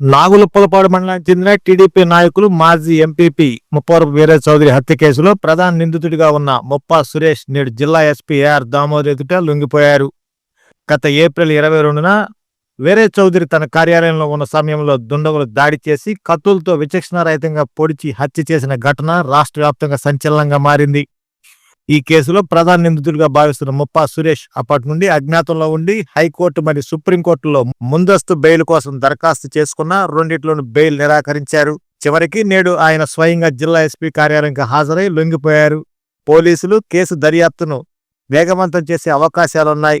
నాగులపులపాడు మండలానికి చెందిన టీడీపీ నాయకులు మాజీ ఎంపీపీ ముప్పవరపు వీరే చౌదరి హత్య కేసులో ప్రధాన నిందితుడిగా ఉన్న ముప్పా సురేష్ నేడు జిల్లా ఎస్పీ ఏఆర్ దామోదర్ ఎదుట లొంగిపోయారు. గత ఏప్రిల్ ఇరవై రెండున వీరే చౌదరి తన కార్యాలయంలో ఉన్న సమయంలో దుండగులు దాడి చేసి కత్తులతో విచక్షణారహితంగా పొడిచి హత్య చేసిన ఘటన రాష్ట్ర వ్యాప్తంగా సంచలనంగా మారింది. ఈ కేసులో ప్రధాన నిందితుడిగా భావిస్తున్న ముప్పా సురేష్ అప్పటి నుండి అజ్ఞాతంలో ఉండి హైకోర్టు మరియు సుప్రీంకోర్టులో ముందస్తు బెయిల్ కోసం దరఖాస్తు చేసుకున్న రెండిట్లోనూ బెయిల్ నిరాకరించారు. చివరికి నేడు ఆయన స్వయంగా జిల్లా ఎస్పీ కార్యాలయంకి హాజరై లొంగిపోయారు. పోలీసులు కేసు దర్యాప్తును వేగవంతం చేసే అవకాశాలున్నాయి.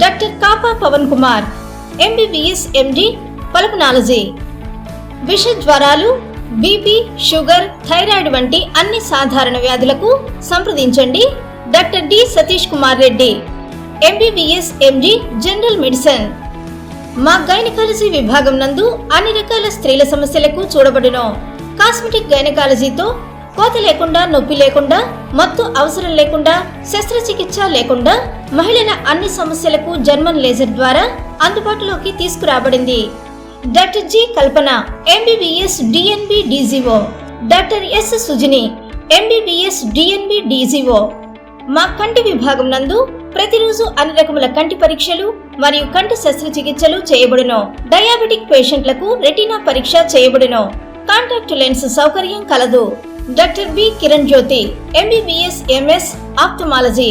Doctor Kapa Pavan Kumar MBBS MD pulmonology విష జ్వరాలు బీపీ షుగర్ థైరాయిడ్ వంటి అన్ని సాధారణ వ్యాధులకు సంప్రదించండి. Doctor D Satish Kumar Reddy MBBS MD general medicine. మా గైనకాలజీ విభాగం నందు అన్ని రకాల స్త్రీల సమస్యలకు చూడబడును. కాస్మెటిక్ గైనకాలజీతో కోత లేకుండా నొప్పి లేకుండా మత్తు అవసరం లేకుండా శస్త్రచికిత్స లేకుండా మహిళల అన్ని సమస్యలకు జర్మన్ లేజర్ ద్వారా అందుబాటులోకి తీసుకురాబడింది. Doctor G Kalpana MBBS DNB DGO doctor S Sujini MBBS DNB DGO మా కంటి విభాగం నందు ప్రతిరోజు అన్ని రకముల కంటి పరీక్షలు మరియు కంటి శస్త్రచికిత్సలు చేయబడును. డయాబెటిక్ పేషెంట్లకు రెటీనా పరీక్ష చేయబడును. కాంటాక్ట్ లెన్స్ సౌకర్యం కలదు. Doctor B Kiran Jyothi MBBS MS ophthalmology